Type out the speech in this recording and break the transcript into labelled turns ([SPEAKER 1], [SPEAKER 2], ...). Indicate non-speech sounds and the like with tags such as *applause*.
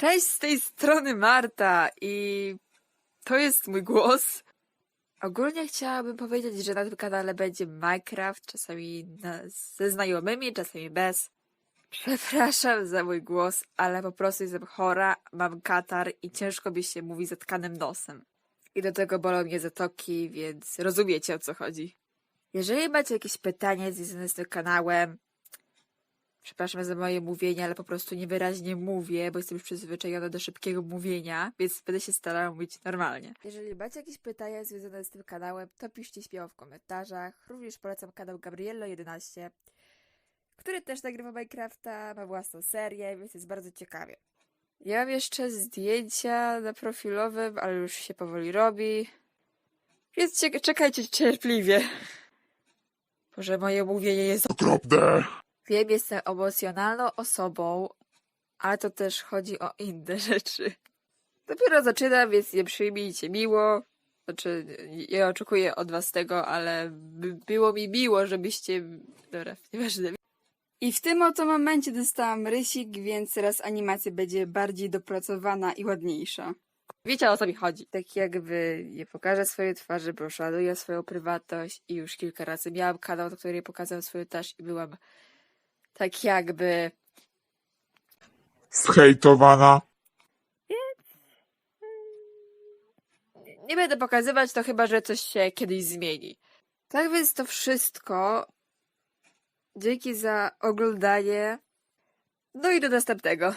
[SPEAKER 1] Cześć, z tej strony Marta i to jest mój głos. Ogólnie chciałabym powiedzieć, że na tym kanale będzie Minecraft, czasami na, ze znajomymi, czasami bez. Przepraszam za mój głos, ale po prostu jestem chora, mam katar i ciężko mi się mówi zatkanym nosem. I do tego bolą mnie zatoki, więc rozumiecie o co chodzi. Jeżeli macie jakieś pytania związane z tym kanałem, Przepraszam za moje mówienie, ale po prostu niewyraźnie mówię, bo jestem już przyzwyczajona do szybkiego mówienia, więc będę się starała mówić normalnie. Jeżeli macie jakieś pytania związane z tym kanałem, to piszcie śmiało w komentarzach. Również polecam kanał Gabriello11, który też nagrywa Minecrafta, ma własną serię, więc jest bardzo ciekawie. Ja mam jeszcze zdjęcia na profilowym, ale już się powoli robi. Więc cie- czekajcie cierpliwie. Boże, moje mówienie jest
[SPEAKER 2] Okropne!
[SPEAKER 1] Wiem, jestem emocjonalną osobą, ale to też chodzi o inne *laughs* rzeczy. Dopiero zaczynam, więc nie przyjmijcie miło. Znaczy, nie oczekuję od was tego, ale by było mi miło, żebyście... Dobra, nieważne.
[SPEAKER 3] I w tym oto momencie dostałam rysik, więc teraz animacja będzie bardziej dopracowana i ładniejsza.
[SPEAKER 1] Wiecie o co mi chodzi. Tak jakby nie pokażę swojej twarzy, bo szanuję swoją prywatność i już kilka razy miałam kanał, na którym pokazałam swoją twarz i byłam tak jakby...
[SPEAKER 2] Zhejtowana.
[SPEAKER 1] Nie będę pokazywać, to chyba, że coś się kiedyś zmieni. Tak więc to wszystko. Dzięki za oglądanie. No i do następnego.